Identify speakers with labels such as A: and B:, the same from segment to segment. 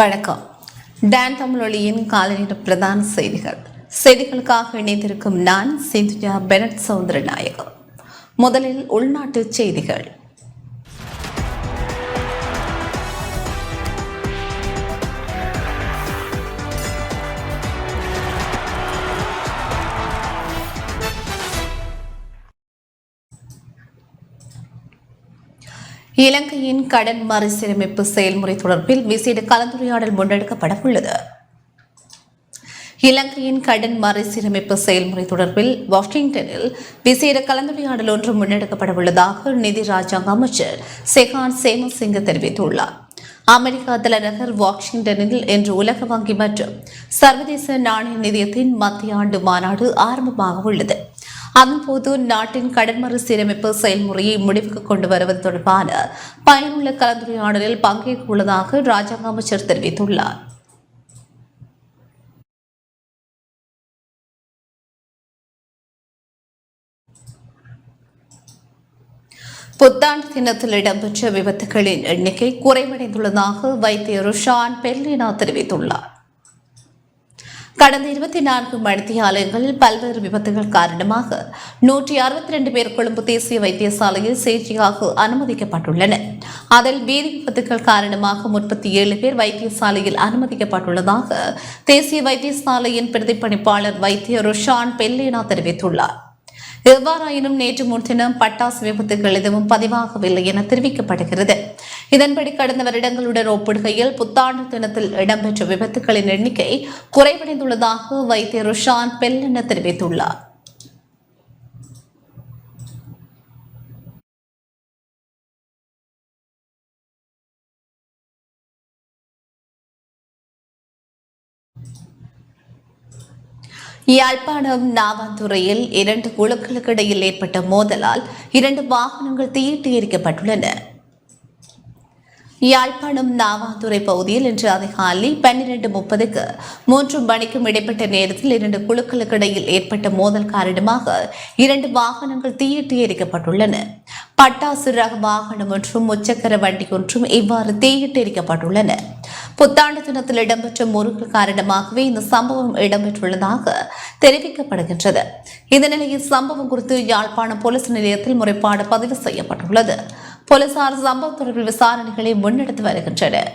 A: வணக்கம். டான் தமிழொலியின் காலைநேர பிரதான செய்திகள். செய்திகளுக்காக இணைந்திருக்கும் நான் சிந்துஜா பெனட் சவுந்தரநாயகம். முதலில் உள்நாட்டு செய்திகள். இலங்கையின் கடன் மறுசீரமைப்பு செயல்முறை தொடர்பில் விசேட கலந்துரையாடல் முன்னெடுக்கப்பட உள்ளது. இலங்கையின் கடன் மறுசீரமைப்பு செயல்முறை தொடர்பில் வாஷிங்டனில் விசேட கலந்துரையாடல் ஒன்று முன்னெடுக்கப்பட உள்ளதாக நிதி ராஜாங்க அமைச்சர் செகான் சேமசிங்க தெரிவித்துள்ளார். அமெரிக்கா தலைநகர் வாஷிங்டனில் இன்று உலக வங்கி மற்றும் சர்வதேச நாணய நிதியத்தின் மத்திய ஆண்டு மாநாடு ஆரம்பமாக உள்ளது. அதன்போது நாட்டின் கடன் மறுசீரமைப்பு செயல்முறையை முடிவுக்கு கொண்டு வருவது தொடர்பான பயனுள்ள கலந்துரையாடலில் பங்கேற்க உள்ளதாக ராஜாங்க அமைச்சர் தெரிவித்துள்ளார். புத்தாண்டு தினத்தில் இடம்பெற்ற விபத்துகளின் எண்ணிக்கை குறைவடைந்துள்ளதாக வைத்தியர் ருஷான் பெர்லினா தெரிவித்துள்ளார். கடந்த இருபத்தி நான்கு மணித்தியாலயங்களில் பல்வேறு விபத்துகள் காரணமாக நூற்றி அறுபத்தி ரெண்டு பேர் கொழும்பு தேசிய வைத்தியசாலையில் சிகிச்சையாக அனுமதிக்கப்பட்டுள்ளனர். அதில் வீதி விபத்துகள் காரணமாக முப்பத்தி ஏழு பேர் வைத்தியசாலையில் அனுமதிக்கப்பட்டுள்ளதாக தேசிய வைத்தியசாலையின் பிரதிப்பணிப்பாளர் வைத்தியர் ருஷான் பெல்லேனா தெரிவித்துள்ளார். எவ்வாறாயினும் நேற்று முன்தினம் பட்டாசு விபத்துகள் எதுவும் பதிவாகவில்லை என தெரிவிக்கப்படுகிறது. இதன்படி கடந்த வருடங்களுடன் ஒப்பிடுகையில் புத்தாண்டு தினத்தில் இடம்பெற்ற விபத்துகளின் எண்ணிக்கை குறைவடைந்துள்ளதாக வைத்தியர் ருஷான் பெல்லென தெரிவித்துள்ளார். யாழ்ப்பாணம் நாவாந்துறையில் இரண்டு குழுக்களுக்கு இடையில் ஏற்பட்ட மோதலால் இரண்டு வாகனங்கள் தீயிட்டு எரிக்கப்பட்டுள்ளன யாழ்ப்பாணம் நாவாந்துறை பகுதியில் இன்று அதிகாலை பன்னிரண்டு முப்பதுக்கு மூன்று மணிக்கும் இடைப்பட்ட நேரத்தில் இரண்டு குழுக்களுக்கு இடையில் ஏற்பட்ட மோதல் காரணமாக இரண்டு வாகனங்கள் தீயிட்டு எரிக்கப்பட்டுள்ளன. பட்டாசு ரக வாகனம் ஒன்றும் முச்சக்கர வண்டி ஒன்றும் இவ்வாறு தீயிட்டு எரிக்கப்பட்டுள்ளன. புத்தாண்டு தினத்தில் இடம்பெற்ற முறுக்கு காரணமாகவே இந்த சம்பவம் இடம்பெற்றுள்ளதாக தெரிவிக்கப்படுகின்றது. இந்த நிலையில் சம்பவம் குறித்து யாழ்ப்பாணம் போலீஸ் நிலையத்தில் முறைப்பாடு பதிவு செய்யப்பட்டுள்ளது. போலீசார் சம்பவம் தொடர்பில் விசாரணைகளை முன்னெடுத்து வருகின்றனர்.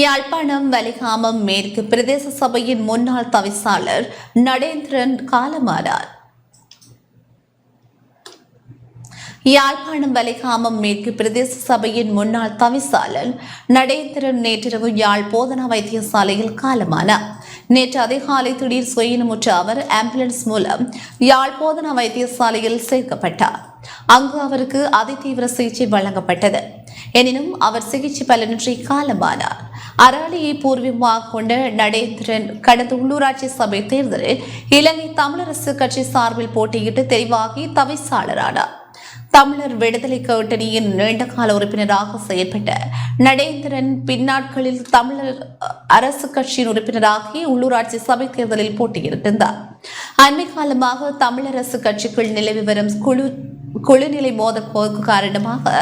A: யாழ்ப்பாணம் வலிகாமம் மேற்கு பிரதேச சபையின் முன்னாள் தவிசாளர் நடேந்திரன் காலமானார். யாழ்ப்பாணம் வலிகாமம் மேற்கு பிரதேச சபையின் முன்னாள் தவிசாளர் நடேந்திரன் நேற்றிரவு யாழ் போதனா வைத்தியசாலையில் காலமானார் நேற்று அதிகாலை திடீர் சுயினமுற்ற அவர் ஆம்புலன்ஸ் மூலம் யாழ் போதனா வைத்தியசாலையில் சேர்க்கப்பட்டார். அங்கு அவருக்கு அதிதீவிர சிகிச்சை வழங்கப்பட்டது. எனினும் அவர் சிகிச்சை பலனின்றி காலமானார். அராலியை பூர்வீகமாக கொண்ட நடேந்திரன் கடந்த உள்ளூராட்சி சபை தேர்தலில் இலங்கை தமிழரசு கட்சி சார்பில் போட்டியிட்டு தெரிவாகி தவிசாளரானார். தமிழர் விடுதலை கூட்டணியின் நீண்டகால உறுப்பினராக செயல்பட்ட நடேந்திரன் பின்னாட்களில் தமிழர் அரசு கட்சியின் உறுப்பினராகி உள்ளூராட்சி சபை தேர்தலில் போட்டியிட்டிருந்தார். அண்மை காலமாக தமிழரசு கட்சிக்குள் நிலவி வரும் குழு குழுநிலை மோதல் போக்கு காரணமாக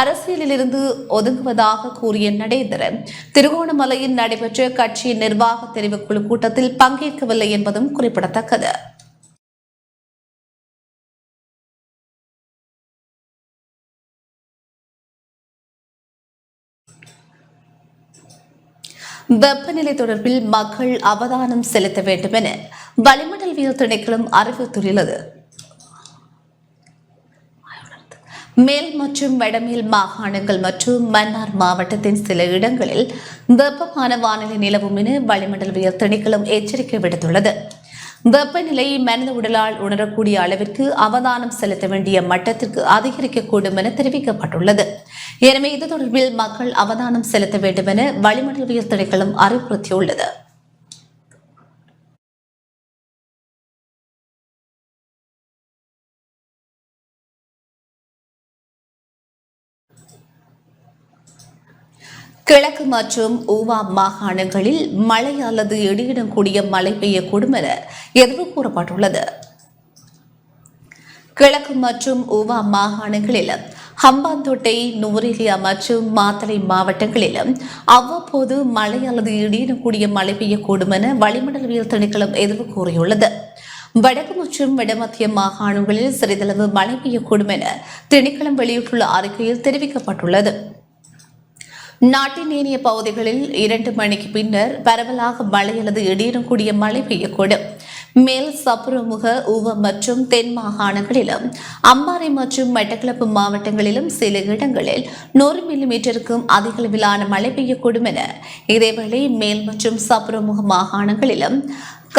A: அரசியலில் இருந்து ஒதுங்குவதாக கூறிய நடேந்திரன் திருகோணமலையில் நடைபெற்ற கட்சியின் நிர்வாக தெரிவுக்குழு கூட்டத்தில் பங்கேற்கவில்லை என்பதும் குறிப்பிடத்தக்கது. வெப்பநிலை தொடர்பில் மக்கள் அவதானம் செலுத்த வேண்டும் என வளிமண்டலவியல் திணைக்களம் அறிவித்துள்ளது மேல் மற்றும் வடமேல் மாகாணங்கள் மற்றும் மன்னார் மாவட்டத்தின் சில இடங்களில் வெப்பமான வானிலை நிலவும் என வளிமண்டலவியல் திணைக்களம் எச்சரிக்கை விடுத்துள்ளது. வெப்பநிலை மனித உடலால் உணரக்கூடிய அளவிற்கு அவதானம் செலுத்த வேண்டிய மட்டத்திற்கு அதிகரிக்கக்கூடும் என தெரிவிக்கப்பட்டுள்ளது. எனவே இது தொடர்பில் மக்கள் அவதானம் செலுத்த வேண்டும் என வளிமண்டலவியல் திணைக்களம் அறிவுறுத்தியுள்ளது. கிழக்கு மற்றும் ஊவா மாகாணங்களில் மழை அல்லது இடியுடன் கூடிய மழை பெய்யக்கூடும் என எதிர்வு கூறப்பட்டுள்ளது. கிழக்கு மற்றும் ஊவா மாகாணங்களில் ஹம்பாந்தோட்டை நூரிலி மற்றும் மாத்தளை மாவட்டங்களிலும் அவ்வப்போது மழை அல்லது இடியுடன் கூடிய மழை பெய்யக்கூடும் என வளிமண்டலவியல் திணைக்களம் எதிர்வு கூறியுள்ளது. வடக்கு மற்றும் வடமத்திய மாகாணங்களில் சிறிதளவு மழை பெய்யக்கூடும் என திணைக்களம் வெளியிட்டுள்ள அறிக்கையில் தெரிவிக்கப்பட்டுள்ளது. நாட்டின் ஏனைய பகுதிகளில் இரண்டு மணிக்கு பின்னர் பரவலாக மழை அல்லது இடியுடன் கூடிய மழை பெய்யக்கூடும். மேல் சப்புரமுக உவ மற்றும் தென் மாகாணங்களிலும் அம்பாறை மற்றும் மட்டக்களப்பு மாவட்டங்களிலும் சில இடங்களில் நூறு மில்லிமீட்டருக்கும் அதிக அளவிலான மழை பெய்யக்கூடும் என இதேவேளை மேல் மற்றும் சப்புரமுக மாகாணங்களிலும்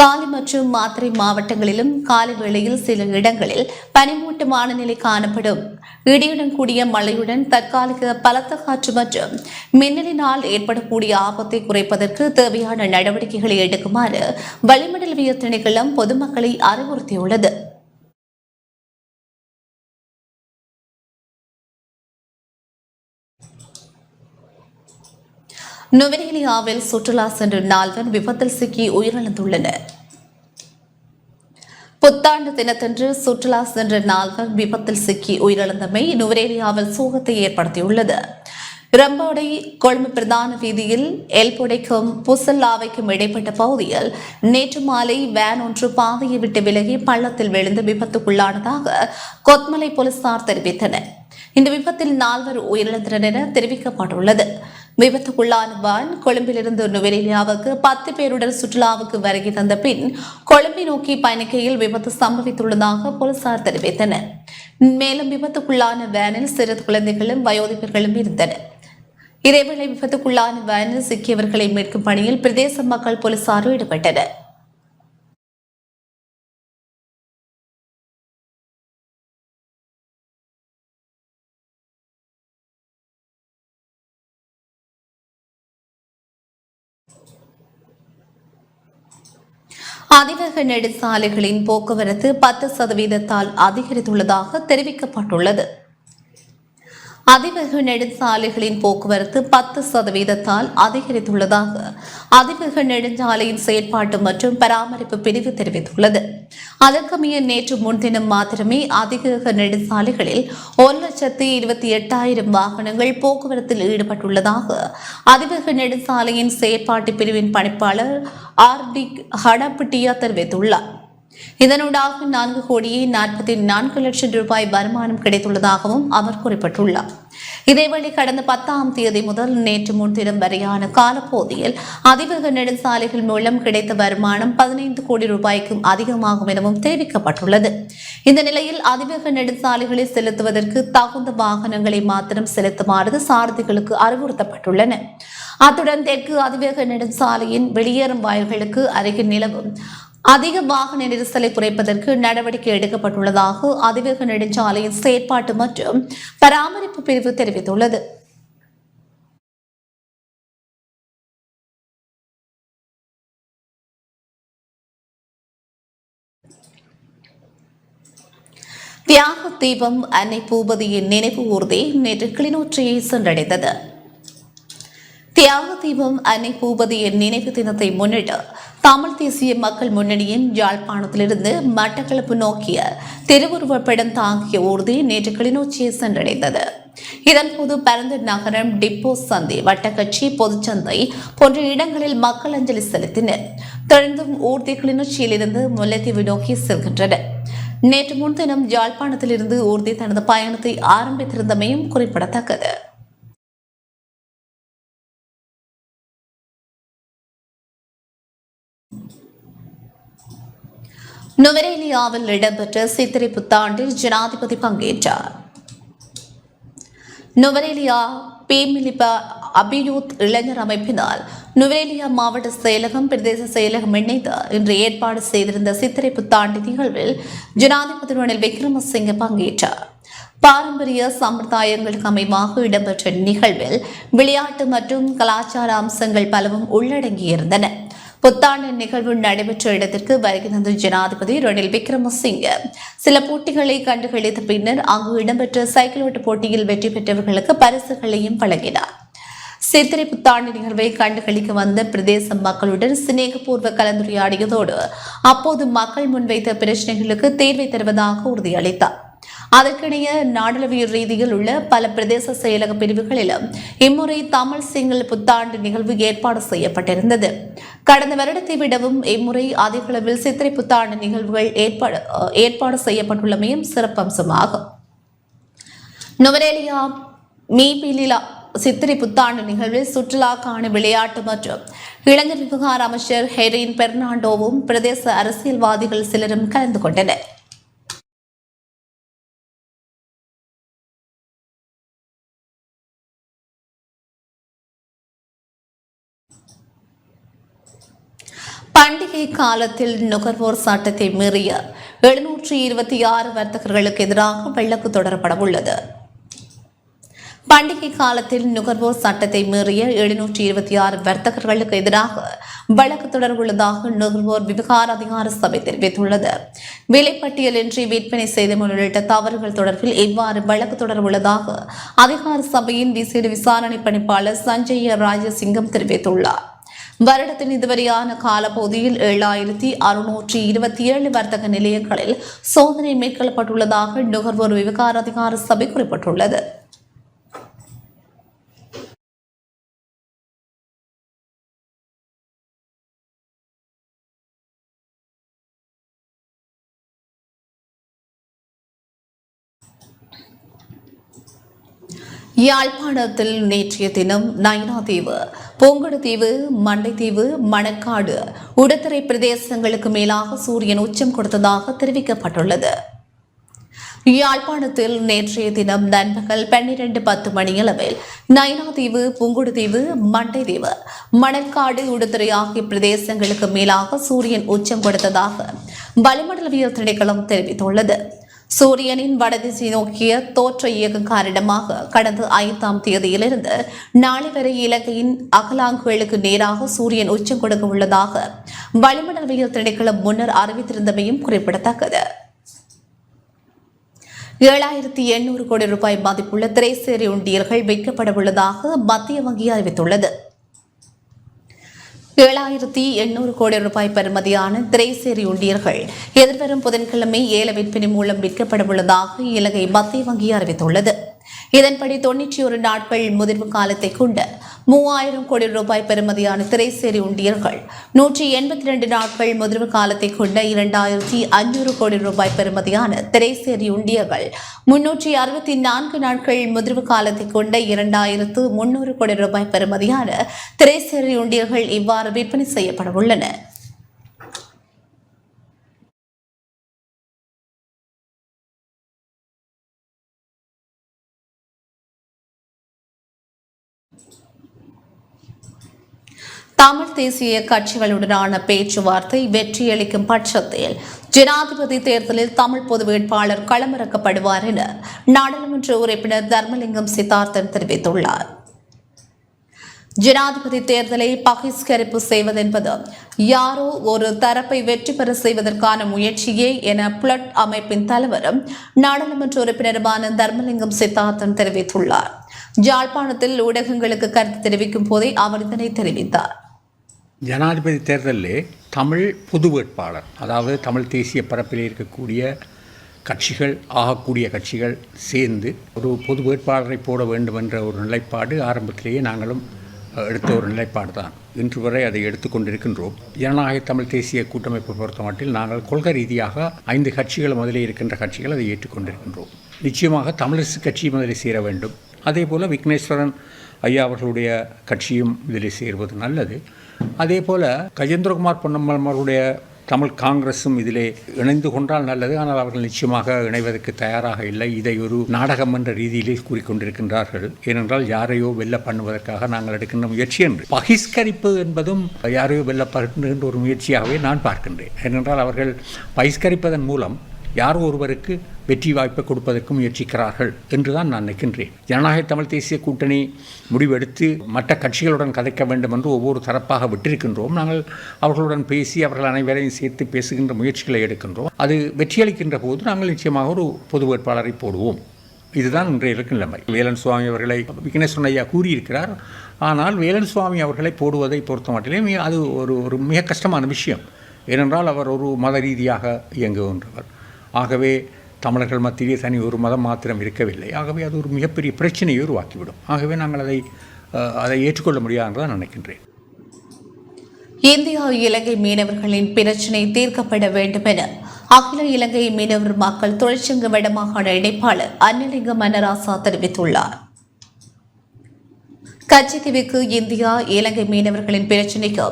A: காலி மற்றும் மாத்திரை மாவட்டங்களிலும் காலை வேளையில் சில இடங்களில் பனிமூட்டமான நிலை காணப்படும். இடியுடன் கூடிய மழையுடன் தற்காலிக பலத்த காற்று மற்றும் மின்னலினால் ஏற்படக்கூடிய ஆபத்தை குறைப்பதற்கு தேவையான நடவடிக்கைகளை எடுக்குமாறு வளிமண்டலவியல் திணைக்களம் பொதுமக்களை அறிவுறுத்தியுள்ளது. நுவரேலியாவில் சுற்றுலா சென்ற நால்வர் விபத்தில் சிக்கி உயிரிழந்துள்ளனர். புத்தாண்டு தினத்தன்று சுற்றுலா சென்ற நால்வர் விபத்தில் சிக்கி உயிரிழந்தமை நுவரேலியாவில் சோகத்தை ஏற்படுத்தியுள்ளது. ரம்போடை கொழும்பு பிரதான வீதியில் எல்பொடைக்கும் புசல்லாவைக்கும் இடைப்பட்ட பகுதியில் நேற்று மாலை வேன் ஒன்று பாதையை விட்டு விலகி பள்ளத்தில் விழுந்து விபத்துக்குள்ளானதாக கொத்மலை போலீசார் தெரிவித்தனர். இந்த விபத்தில் நால்வர் உயிரிழந்தனர் என தெரிவிக்கப்பட்டுள்ளது. விபத்துக்குள்ளான வான் கொழும்பிலிருந்து நுவரெலியாவுக்கு பத்து பேருடன் சுற்றுலாவுக்கு வருகை தந்த பின் கொழும்பை நோக்கி பயணிக்கையில் விபத்து சம்பவித்துள்ளதாக போலீசார் தெரிவித்தனர். மேலும் விபத்துக்குள்ளான வேனில் சிறு குழந்தைகளும் வயோதிபர்களும் இருந்தனர். இதேவேளை விபத்துக்குள்ளான வேனில் சிக்கியவர்களை மீட்கும் பணியில் பிரதேச மக்கள் போலீசார் ஈடுபட்டனர். அதிவேக நெடுஞ்சாலைகளின் போக்குவரத்து பத்து சதவீதத்தால் அதிகரித்துள்ளதாக தெரிவிக்கப்பட்டுள்ளது. அதிவேக நெடுஞ்சாலைகளின் போக்குவரத்து பத்து சதவீதத்தால் அதிகரித்துள்ளதாக அதிவேக நெடுஞ்சாலையின் செயற்பாட்டு மற்றும் பராமரிப்பு பிரிவு தெரிவித்துள்ளது. அதற்கமைய நேற்று முன்தினம் மாத்திரமே அதிக நெடுஞ்சாலைகளில் ஒரு லட்சத்தி இருபத்தி எட்டாயிரம் வாகனங்கள் போக்குவரத்தில் ஈடுபட்டுள்ளதாக அதிவேக நெடுஞ்சாலையின் செயற்பாட்டு பிரிவின் பணிப்பாளர் ஆர் டி ஹடப்பிட்டியா தெரிவித்துள்ளார். இதனூடாக நான்கு கோடியே நாற்பத்தி நான்கு லட்சம் ரூபாய் வருமானம் கிடைத்துள்ளதாகவும் அவர் குறிப்பிட்டுள்ளார். இதேவேளை கடந்த பத்தாம் தேதி முதல் நேற்று முன்தினம் வரையான காலப்போதியில் அதிவேக நெடுஞ்சாலைகள் மூலம் கிடைத்த வருமானம் பதினைந்து கோடி ரூபாய்க்கும் அதிகமாகும் எனவும் தெரிவிக்கப்பட்டுள்ளது. இந்த நிலையில் அதிவேக நெடுஞ்சாலைகளை செலுத்துவதற்கு தகுந்த வாகனங்களை மாத்திரம் செலுத்துமாறு சாரதிகளுக்கு அறிவுறுத்தப்பட்டுள்ளன. அத்துடன் தெற்கு அதிவேக நெடுஞ்சாலையின் வெளியேறும் வாயில்களுக்கு அருகில் நிலவும் அதிக வாகன நெரிசலை குறைப்பதற்கு நடவடிக்கை எடுக்கப்பட்டுள்ளதாக அதிவேக நெடுஞ்சாலையின் செயற்பாட்டு மற்றும் பராமரிப்பு பிரிவு தெரிவித்துள்ளது. தியாக தீபம் அன்னை பூபதியின் நினைவு ஊர்தி நேற்று கிளிநொச்சியை சென்றடைந்தது. தியாக தீபம் அன்னை பூபதியின் நினைவு தினத்தை முன்னிட்டு தமிழ் தேசிய மக்கள் முன்னணியின் யாழ்ப்பாணத்திலிருந்து மட்டக்களப்பு நோக்கிய திருவுருவப்படம் தாங்கிய ஊர்தி நேற்று கிளிநொச்சியை சென்றடைந்தது. இதன்போது பரந்த நகரம் டிப்போ சந்தை வட்டக்கட்சி பொதுச்சந்தை போன்ற இடங்களில் மக்கள் அஞ்சலி செலுத்தினர். தொடர்ந்தும் ஊர்தி கிளிநொச்சியிலிருந்து முல்லைத்தீவு நோக்கி செல்கின்றனர். நேற்று முன்தினம் யாழ்ப்பாணத்திலிருந்து ஊர்தி தனது பயணத்தை ஆரம்பித்திருந்தமையும் குறிப்பிடத்தக்கது. நுவரேலியாவில் இடம்பெற்ற சித்திரை புத்தாண்டில் ஜனாதிபதி பங்கேற்றார். நுவரேலியா பேமிலிப அபியூத் இளைஞர் அமைப்பினால் நுவரேலியா மாவட்ட செயலகம் பிரதேச செயலகம் இணைந்து இன்று ஏற்பாடு செய்திருந்த சித்திரை புத்தாண்டு நிகழ்வில் ஜனாதிபதி ரணில் விக்ரமசிங்க பங்கேற்றார். பாரம்பரிய சம்பிரதாயங்களுக்கு அமைவாக இடம்பெற்ற நிகழ்வில் விளையாட்டு மற்றும் கலாச்சார அம்சங்கள் பலவும் உள்ளடங்கியிருந்தன. புத்தாண்டு நிகழ்வு நடைபெற்ற இடத்திற்கு வருகை தந்த ஜனாதிபதி ரணில் விக்ரமசிங்க. சில போட்டிகளை கண்டுகளித்த பின்னர் அங்கு இடம்பெற்ற சைக்கிள் ஓட்ட போட்டியில் வெற்றி பெற்றவர்களுக்கு பரிசுகளையும் வழங்கினார். சித்திரை புத்தாண்டு நிகழ்வை கண்டுகளிக்க வந்த பிரதேச மக்களுடன் சிநேகபூர்வ கலந்துரையாடியதோடு அப்போது மக்கள் முன்வைத்த பிரச்சனைகளுக்கு தீர்வை தருவதாக உறுதியளித்தார். அதற்கிடையே நாடளவிய ரீதியில் உள்ள பல பிரதேச செயலக பிரிவுகளிலும் இம்முறை தமிழ் சிங்கள புத்தாண்டு நிகழ்வு ஏற்பாடு செய்யப்பட்டிருந்தது. கடந்த வருடத்தை விடவும் இம்முறை அதிக அளவில் சித்திரை புத்தாண்டு நிகழ்வுகள் ஏற்பாடு ஏற்பாடு செய்யப்பட்டுள்ளமையும் சிறப்பம்சமாகும் நுவரேலியா மீபிலிலா சித்திரை புத்தாண்டு நிகழ்வில் சுற்றுலாக்கான விளையாட்டு மற்றும் இளைஞர் விவகார அமைச்சர் ஹெரின் பெர்னாண்டோவும் பிரதேச அரசியல்வாதிகள் சிலரும் கலந்து கொண்டனர். பண்டிகை காலத்தில் நுகர்வோர் சட்டத்தை மீறிய எழுநூற்றி இருபத்தி ஆறு வர்த்தகர்களுக்கு எதிராக வழக்கு தொடரப்பட உள்ளது. பண்டிகை காலத்தில் நுகர்வோர் சட்டத்தை மீறிய எழுநூற்றி இருபத்தி ஆறு வர்த்தகர்களுக்கு எதிராக வழக்கு தொடர்புள்ளதாக நுகர்வோர் விவகார அதிகார சபை தெரிவித்துள்ளது. விலைப்பட்டியலின்றி விற்பனை செய்தமை உள்ளிட்ட தவறுகள் தொடர்பில் இவ்வாறு வழக்கு தொடர்புள்ளதாக அதிகார சபையின் விசேட விசாரணை பணிப்பாளர் சஞ்சய ராஜசிங்கம் தெரிவித்துள்ளார். வருடத்தின் இதுவரையான காலப்பகுதியில் ஏழாயிரத்தி அறுநூற்றி இருபத்தி ஏழு வர்த்தக நிலையங்களில் சோதனை மேற்கொள்ளப்பட்டுள்ளதாக நுகர்வோர் விவகார அதிகார சபை குறிப்பிட்டுள்ளது. யாழ்ப்பாணத்தில் நேற்றைய தினம் நயனாதீவு பொங்குடுதீவு மண்டைத்தீவு மணக்காடு உடத்தரை பிரதேசங்களுக்கு மேலாக சூரியன் உச்சம் கொடுத்ததாக தெரிவிக்கப்பட்டுள்ளது. யாழ்ப்பாணத்தில் நேற்றைய தினம் நண்பகல் பன்னிரண்டு பத்து மணியளவில் நயனாதீவு புங்குடுதீவு மண்டைதீவு மணற்காடு உடுத்துறை ஆகிய பிரதேசங்களுக்கு மேலாக சூரியன் உச்சம் கொடுத்ததாக வளிமண்டலவியல் திணைக்களம் தெரிவித்துள்ளது. சூரியனின் வடதிசை நோக்கிய தோற்ற இயக்கம் காரணமாக கடந்த ஐந்தாம் தேதியிலிருந்து நாளை வரை இலங்கையின் அகலாங்குகளுக்கு நேராக சூரியன் உச்சம் கொடுக்க உள்ளதாக வளிமண்டலவியல் திணைக்களம் முன்னர் அறிவித்திருந்தமையும் குறிப்பிடத்தக்கது. ஏழாயிரத்தி எண்ணூறு கோடி ரூபாய் மதிப்புள்ள திரைசேரி உண்டியல்கள் விற்கப்பட உள்ளதாக மத்திய வங்கி அறிவித்துள்ளது. ஏழாயிரத்தி எண்ணூறு கோடி ரூபாய் பெறுமதியான திரைசேரி உண்டியர்கள் எதிர்வரும் புதன்கிழமை ஏல விற்பனை மூலம் விற்கப்படவுள்ளதாக இலங்கை மத்திய வங்கி அறிவித்துள்ளது. இதன்படி தொன்னூற்றி ஒரு நாட்கள் முதிர்வு காலத்தை கொண்ட மூவாயிரம் கோடி ரூபாய் பெறுமதியான திரைசேரி உண்டியல்கள். நூற்றி எண்பத்தி ரெண்டு நாட்கள் முதிர்வு காலத்தை கொண்ட இரண்டாயிரத்தி ஐநூறு கோடி ரூபாய் பெறுமதியான திரைசேரி உண்டியல்கள். முன்னூற்றி அறுபத்தி நான்கு நாட்கள் முதிர்வு காலத்தை கொண்ட இரண்டாயிரத்து முன்னூறு கோடி ரூபாய் பெறுமதியான திரைசேரி உண்டியல்கள் இவ்வாறு விற்பனை செய்யப்பட தமிழ் தேசிய கட்சிகளுடனான பேச்சுவார்த்தை வெற்றியளிக்கும் பட்சத்தில் ஜனாதிபதி தேர்தலில் தமிழ் பொது வேட்பாளர் களமிறக்கப்படுவார் என நாடாளுமன்ற உறுப்பினர் தர்மலிங்கம் சித்தார்த்தன் தெரிவித்துள்ளார். ஜனாதிபதி தேர்தலை பகிஷ்கரிப்பு செய்வதென்பது யாரோ ஒரு தரப்பை வெற்றி பெற செய்வதற்கான முயற்சியே என புலட் அமைப்பின் தலைவரும் நாடாளுமன்ற உறுப்பினருமான தர்மலிங்கம் சித்தார்த்தன் தெரிவித்துள்ளார். ஜாழ்ப்பாணத்தில் ஊடகங்களுக்கு கருத்து தெரிவிக்கும் போதே அவர் இதனை தெரிவித்தார்.
B: ஜனாதிபதி தேர்தலிலே தமிழ் பொது வேட்பாளர் அதாவது தமிழ் தேசிய பரப்பில் இருக்கக்கூடிய கட்சிகள் ஆகக்கூடிய கட்சிகள் சேர்ந்து ஒரு பொது வேட்பாளரை போட வேண்டும் என்ற ஒரு நிலைப்பாடு ஆரம்பத்திலேயே நாங்களும் எடுத்த ஒரு நிலைப்பாடு தான். இன்று வரை அதை எடுத்துக்கொண்டிருக்கின்றோம் ஜனநாயக தமிழ் தேசிய கூட்டமைப்பு பொறுத்த மட்டில் நாங்கள் கொள்கை ரீதியாக ஐந்து கட்சிகள் முதலே இருக்கின்ற கட்சிகள் அதை ஏற்றுக்கொண்டிருக்கின்றோம். நிச்சயமாக தமிழரசு கட்சி முதலில் சேர வேண்டும். அதே போல் விக்னேஸ்வரன் ஐயா அவர்களுடைய கட்சியும் இதில் சேர்வது நல்லது. அதே போல் கஜேந்திரகுமார் பொன்னம்மல் தமிழ் காங்கிரஸும் இதிலே இணைந்து கொண்டால் நல்லது. ஆனால் அவர்கள் நிச்சயமாக இணைவதற்கு தயாராக இல்லை. இதை ஒரு நாடகம் என்ற ரீதியிலே கூறிக்கொண்டிருக்கின்றார்கள். ஏனென்றால் யாரையோ வெல்ல பண்ணுவதற்காக நாங்கள் எடுக்கின்ற முயற்சி என்று. பகிஷ்கரிப்பு என்பதும் யாரையோ வெல்ல பண்ணுகின்ற ஒரு முயற்சியாகவே நான் பார்க்கின்றேன். ஏனென்றால் அவர்கள் பகிஷ்கரிப்பதன் மூலம் யாரோ ஒருவருக்கு வெற்றி வாய்ப்பை கொடுப்பதற்கு முயற்சிக்கிறார்கள் என்றுதான் நான் நினைக்கின்றேன். ஜனநாயக தமிழ் தேசிய கூட்டணி முடிவெடுத்து மற்ற கட்சிகளுடன் கதைக்க வேண்டும் என்று ஒவ்வொரு தரப்பாக விட்டிருக்கின்றோம். நாங்கள் அவர்களுடன் பேசி அவர்கள் அனைவரையும் சேர்த்து பேசுகின்ற முயற்சிகளை எடுக்கின்றோம். அது வெற்றியளிக்கின்ற போது நாங்கள் நிச்சயமாக ஒரு பொது வேட்பாளரை போடுவோம். இதுதான் இன்றைய இருக்கும் நிலைமை. வேலன் சுவாமி அவர்களை விக்னேஸ்வரன் ஐயா கூறியிருக்கிறார். ஆனால் வேலன் சுவாமி அவர்களை போடுவதை பொறுத்த அது ஒரு ஒரு மிக கஷ்டமான விஷயம். ஏனென்றால் அவர் ஒரு மத ரீதியாக இயங்குகின்றவர். ஆகவே தமிழர்கள் மத்தியிலே தனி ஒரு மதம் மாத்திரம் இருக்கவில்லை. ஆகவே அது ஒரு மிகப்பெரிய பிரச்சனையை உருவாக்கிவிடும். ஆகவே நாங்கள் அதை அதை ஏற்றுக்கொள்ள முடியாதுதான் நினைக்கின்றேன்.
A: இந்தியா இலங்கை மீனவர்களின் பிரச்சினை தீர்க்கப்பட வேண்டும் என அகில இலங்கை மீனவர் மக்கள் தொழிற்சங்க வடமாகாண இணைப்பாளர் அன்னலிங்கம் மன்னராசா தெரிவித்துள்ளார். கச்சத்தீவுக்கு இந்தியா இலங்கை மீனவர்களின் பிரச்சினைக்கு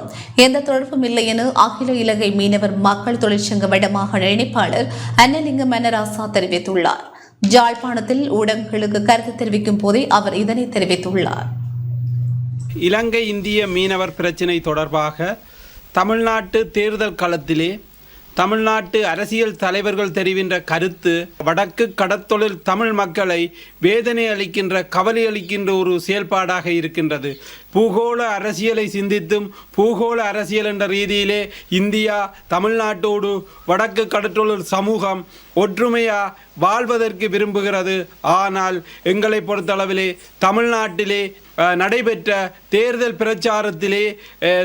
A: எந்த தொடர்பும் இல்லை என அகில இலங்கை மீனவர் மக்கள் தொழிற்சங்க வடமாக இணைப்பாளர் அன்னலிங்க மன்னராசா தெரிவித்துள்ளார். ஜாழ்ப்பாணத்தில் ஊடகங்களுக்கு கருத்து தெரிவிக்கும் போதே அவர் இதனை தெரிவித்துள்ளார்.
C: இலங்கை இந்திய மீனவர் பிரச்சினை தொடர்பாக தமிழ்நாட்டு தேர்தல் களத்திலே தமிழ்நாட்டு அரசியல் தலைவர்கள் தெரிவின்ற கருத்து வடக்கு கடத்தொழில் தமிழ் மக்களை வேதனை அளிக்கின்ற கவலை அளிக்கின்ற ஒரு செயல்பாடாக இருக்கின்றது. பூகோள அரசியலை சிந்தித்தும் பூகோள அரசியல் என்ற ரீதியிலே இந்தியா தமிழ்நாட்டோடு வடக்கு கடற்றொழில் சமூகம் ஒற்றுமையா வாழ்வதற்கு விரும்புகிறது. ஆனால் எங்களை பொறுத்தளவிலே தமிழ்நாட்டிலே நடைபெற்ற தேர்தல் பிரச்சாரத்திலே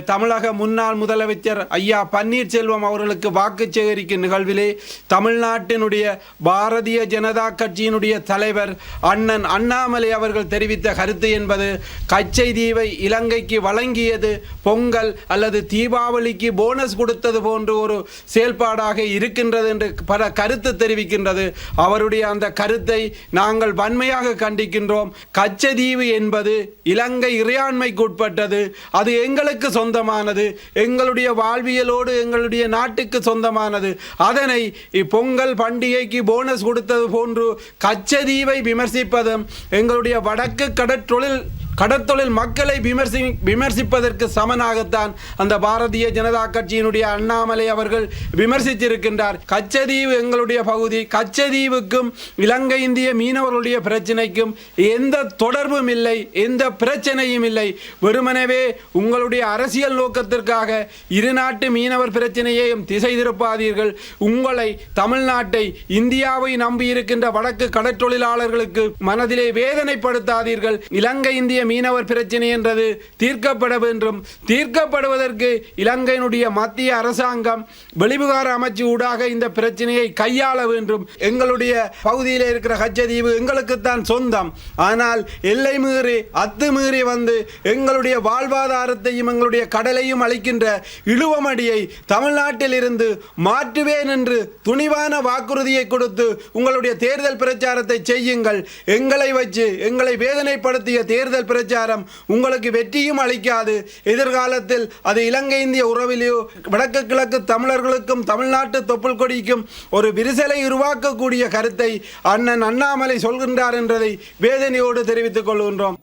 C: தமிழக முன்னாள் முதலமைச்சர் ஐயா பன்னீர்செல்வம் அவர்களுக்கு வாக்கு சேகரிக்கும் நிகழ்விலே தமிழ்நாட்டினுடைய பாரதிய ஜனதா கட்சியினுடைய தலைவர் அண்ணன் அண்ணாமலை அவர்கள் தெரிவித்த கருத்து என்பது கச்சை தீவை இலங்கைக்கு வழங்கியது பொங்கல் அல்லது தீபாவளிக்கு போனஸ் கொடுத்தது போன்ற ஒரு செயல்பாடாக இருக்கின்றது என்று பல கருத்து தெரிவிக்கின்றது. அவருடைய அந்த கருத்தை நாங்கள் வன்மையாக கண்டிக்கின்றோம். கச்சதீவு என்பது இலங்கை இறையாண்மைக்கு உட்பட்டது. அது எங்களுக்கு சொந்தமானது. எங்களுடைய வாழ்வியலோடு எங்களுடைய நாட்டுக்கு சொந்தமானது. அதனை பொங்கல் பண்டிகைக்கு போனஸ் கொடுத்தது போன்று கச்சதீவை விமர்சிப்பதும் எங்களுடைய வடக்கு கடற்றொழில் கடற்தொழில் மக்களை விமர்சி விமர்சிப்பதற்கு சமனாகத்தான் அந்த பாரதிய ஜனதா கட்சியினுடைய அண்ணாமலை அவர்கள் விமர்சித்திருக்கின்றார். கச்சதீவு எங்களுடைய பகுதி கச்சதீவுக்கும் இலங்கை இந்திய மீனவர்களுடைய பிரச்சனைக்கும் எந்த தொடர்பும் இல்லை எந்த பிரச்சனையும் இல்லை. வெறுமனவே உங்களுடைய அரசியல் நோக்கத்திற்காக இரு நாட்டு மீனவர் பிரச்சனையையும் திசை திருப்பாதீர்கள் உங்களை தமிழ்நாட்டை இந்தியாவை நம்பியிருக்கின்ற வடக்கு கடற்றொழிலாளர்களுக்கு மனதிலே வேதனைப்படுத்தாதீர்கள். இலங்கை இந்திய மீனவர் பிரச்சனை என்றது தீர்க்கப்பட வேண்டும் தீர்க்கப்படுவதற்கு இலங்கையினுடைய மத்திய அரசாங்கம் வெளிவிகார அமைச்சு ஊடாக இந்த பிரச்சனையை கையாள வேண்டும் எங்களுடைய பகுதியில் இருக்கிற கச்சதீவு எங்களுக்குத்தான் சொந்தம். ஆனால் எல்லை மீறி அத்துமீறி வந்து எங்களுடைய வாழ்வாதாரத்தையும் எங்களுடைய கடலையும் அளிக்கின்ற இழுவமடியை தமிழ்நாட்டில் இருந்து மாற்றுவேன் என்று துணிவான வாக்குறுதியை கொடுத்து உங்களுடைய தேர்தல் பிரச்சாரத்தை செய்யுங்கள். எங்களை வச்சு எங்களை வேதனைப்படுத்திய தேர்தல் பிரச்சாரம் உங்களுக்கு வெற்றியும் அளிக்காது. எதிர்காலத்தில் அது இலங்கை இந்திய உறவிலேயோ வடக்கு கிழக்கு தமிழர்களுக்கும் தமிழ்நாட்டு தொப்புள் கொடிக்கும் ஒரு விரிசலை உருவாக்கக்கூடிய கருத்தை அண்ணன் அண்ணாமலை சொல்கின்றார் என்றதை வேதனையோடு தெரிவித்துக் கொள்கின்றோம்.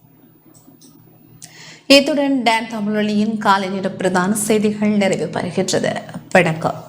A: இத்துடன் டேன் தமிழொலியின் காலை நேர பிரதான செய்திகள் நிறைவு பெறுகின்றது. வணக்கம்.